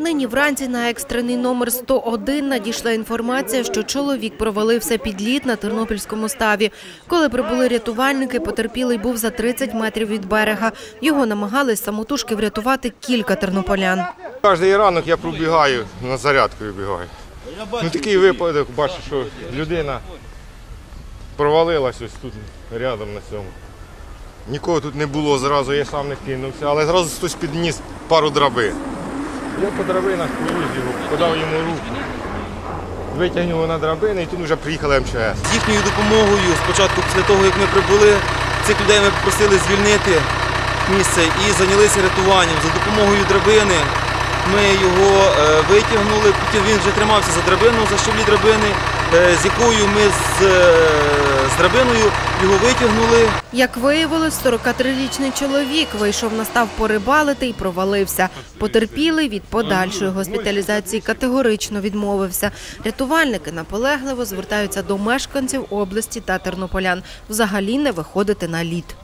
Нині вранці на екстрений номер 101 надійшла інформація, що чоловік провалився під лід на Тернопільському ставі. Коли прибули рятувальники, потерпілий був за 30 метрів від берега. Його намагались самотужки врятувати кілька тернополян. Кожний ранок я пробігаю, на зарядку бігаю. Ну такий випадок, бачу, що людина провалилась ось тут рядом на цьому. Нікого тут не було, зразу я сам не кинувся, але зразу хтось підніс пару драбин. Я по драбинах його, подав йому руку. Витягнув на драбини і тут вже приїхала МЧС. З їхньою допомогою, спочатку після того, як ми прибули, цих людей ми попросили звільнити місце і зайнялися рятуванням. За допомогою драбини ми його е, витягнули, потім він вже тримався за драбину, за щоблі драбини, е, з якою ми з, е, з драбиною його витягнули. Як виявилось, 43-річний чоловік вийшов на став порибалити і провалився. Потерпілий від подальшої госпіталізації категорично відмовився. Рятувальники наполегливо звертаються до мешканців області та тернополян взагалі не виходити на лід.